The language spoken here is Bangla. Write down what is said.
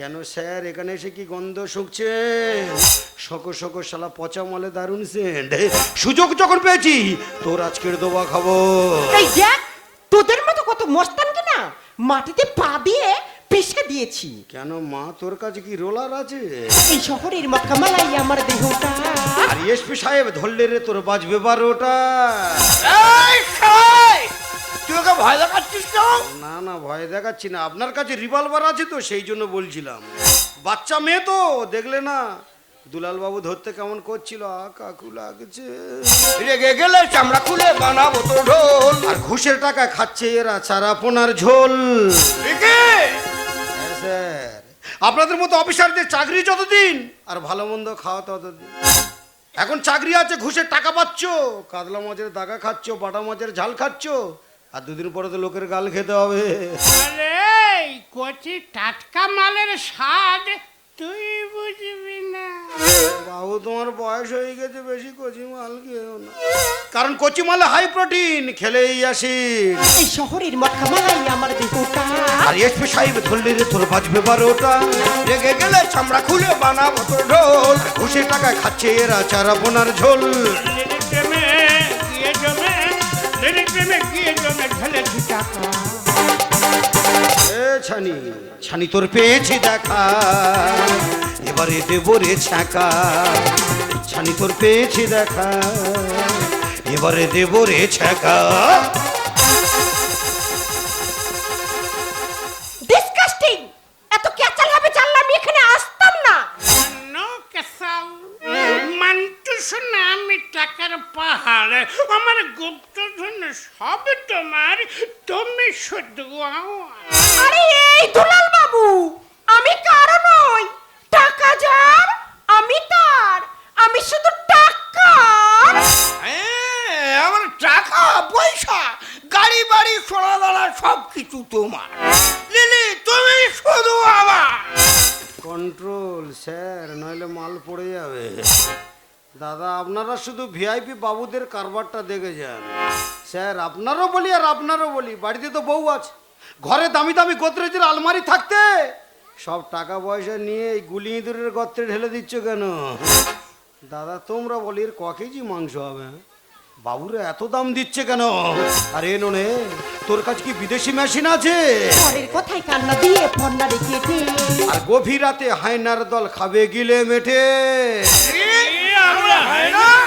কেন স্যার? এখানে এসে কি গন্ধ শুকছে? শকো শকো শালা পচা মলে দারুণ সেন্ট সুযোগ যখন পেয়েছি তোর আজকের দোবা খাব। এই দেখ তোদের মতো কত মস্তান কিনা মাটিতে পা দিয়ে পিষে দিয়েছি। কেন মা তোর কাছে কি রোলার আছে? এই শহরের মক্কামালাই আমার দেহটা। আর এসপি সাহেব ধরলে রে তোর বাজবে বারোটা। এই তুই ওকে ভয় দেখাচ্ছিস কেন না না ভয় দেখাচ্ছি না। আপনার কাছে রিভলভার আছে তো সেই জন্য বলছিলাম। বাচ্চা মেয়ে তো দেখলে না। দুলাল বাবু ধরতে কেমন করছিল কাকু লাগছে রেগে গেলে চামড়া খুলে বানাবো তো ঢোল। আর ঘুষের টাকা খাচ্ছে এরা চারা পোনার ঝোল। হ্যাঁ, স্যার। আপনাদের মতো অফিসারদের চাকরি যতদিন আর ভালো মন্দ খাওয়া ততদিন। এখন চাকরি আছে ঘুষের টাকা পাচ্ছ কাতলা মাছের দাগা খাচ্ছ বাটা মাছের ঝাল খাচ্ছ আর দুদিন পরে তো লোকের গাল খেতে হবে। আরে কচি টাটকা মালের স্বাদ তুই বুঝবি না। বাবু তোমার বয়স হয়ে গেছে বেশি কচি মাল খেও না। কারণ কচি মালে হাই প্রোটিন খেলেই আসি। এই শহরের মক্কামালাই আমার দেহটা। আর এসপি সাহেব ধরলে রে তোর বাজবে বারোটা। রেগে গেলে চামড়া খুলে বানাবো তো ঢোল। ঘুষের টাকা খাচ্ছে এরা চারা পোনার ঝোল। জমে টাকা ছানি ছানি তোর পেয়েছি দেখা। এবারে দেবো রে ছাকা ছানি তোর পেয়েছি দেখা। এবারে দেবো রে ছাকা টাকার পাহাড়। আমার গুপ্তধন সব তোমার তুমি শুধু আরে এই দুলাল বাবু আমি কারও নই। টাকা যার আমি তার। আমি শুধু টাকার হ্যাঁ, আমার টাকা পয়সা গাড়ি বাড়ি সোনা দানা সব কিছু তোমার। লিলি তুমি শুধু আমার। কন্ট্রোল স্যার নইলে মাল পড়ে যাবে। দাদা আপনারা শুধু ভিআইপি বাবুদের কারবারটা দেখে যান। স্যার আপনারও বলি আর আপনারও বলি বাড়িতে তো বউ আছে। ঘরে দামি দামি গোদরেজের আলমারি থাকতে। সব টাকা পয়সা নিয়ে এই গুলি ইঁদুরের গর্তে ঢেলে দিচ্ছ কেন? দাদা তোমরা বলি এর ক কেজি মাংস হবে? বাবুরা এত দাম দিচ্ছে কেন? আরে নে তোর কাছে কি বিদেশি মেশিন আছে? কান্না দিয়ে আর গভীর রাতে হাইনার দল খাবে গিলে মেটে এ